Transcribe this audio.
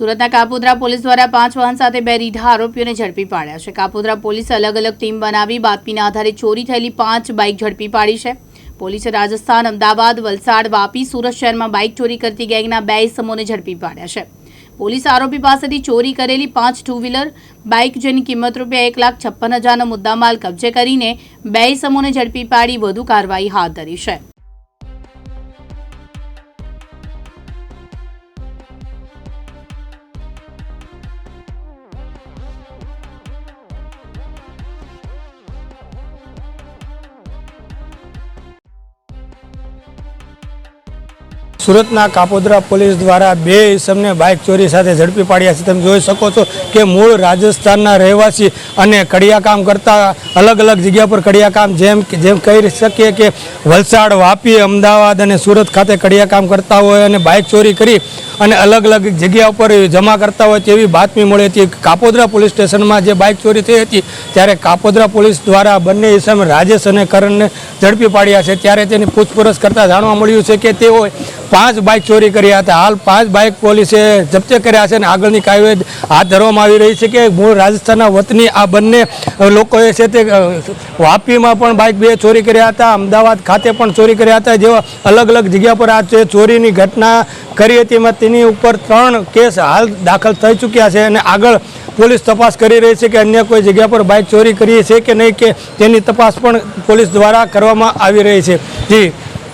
સુરતના કાપોદ્રા પોલીસ દ્વારા પાંચ વાહન સાથે બે રીઢા આરોપીઓને ઝડપી પાડ્યા છે. કાપોદ્રા પોલીસે અલગ અલગ ટીમ બનાવી બાતમીના આધારે ચોરી થયેલી પાંચ બાઇક ઝડપી પાડી છે. પોલીસે રાજસ્થાન, અમદાવાદ, વલસાડ, વાપી, સુરત શહેરમાં બાઇક ચોરી કરતી ગેંગના બે ઇસમોને ઝડપી પાડ્યા છે. પોલીસ આરોપી પાસેથી ચોરી કરેલી પાંચ ટુ વ્હીલર બાઇક જેની કિંમત રૂપિયા એક લાખ છપ્પન હજારનો મુદ્દામાલ કબજે કરીને બે ઇસમોને ઝડપી પાડી વધુ કાર્યવાહી હાથ ધરી છે. સુરતના કાપોદરા પોલીસ દ્વારા બે ઇસમને બાઇક ચોરી સાથે ઝડપી પાડ્યા છે. તમે જોઈ શકો છો કે મૂળ રાજસ્થાનના રહેવાસી અને કડિયાકામ કરતા અલગ અલગ જગ્યા પર કડિયાકામ જેમ જેમ કહી શકીએ કે વલસાડ, વાપી, અમદાવાદ અને સુરત ખાતે કડિયાકામ કરતા હોય અને બાઇક ચોરી કરી અને અલગ અલગ જગ્યા ઉપર જમા કરતા હોય તેવી બાતમી મળી હતી. કાપોદરા પોલીસ સ્ટેશનમાં જે બાઇક ચોરી થઈ હતી, ત્યારે કાપોદરા પોલીસ દ્વારા બંને ઇસમ રાજેશ અને કરણને ઝડપી પાડ્યા છે. ત્યારે તેની પૂછપરછ કરતા જાણવા મળ્યું છે કે તેઓ પાંચ બાઇક ચોરી કર્યા હતા. હાલ પાંચ બાઇક પોલીસે જપ્ત કર્યા છે અને આગળની કાર્યવાહી હાથ ધરવામાં આવી રહી છે કે મૂળ રાજસ્થાનના વતની આ બંને લોકોએ છે તે વાપીમાં પણ બાઇક બે ચોરી કર્યા હતા, અમદાવાદ ખાતે પણ ચોરી કર્યા હતા, જેવા અલગ અલગ જગ્યા પર આ ચોરીની ઘટના કરી હતી એમાં તેની ઉપર ત્રણ કેસ હાલ દાખલ થઈ ચૂક્યા છે અને આગળ પોલીસ તપાસ કરી રહી છે કે અન્ય કોઈ જગ્યા પર બાઇક ચોરી કરી છે કે નહીં કે તેની તપાસ પણ પોલીસ દ્વારા કરવામાં આવી રહી છે. જી.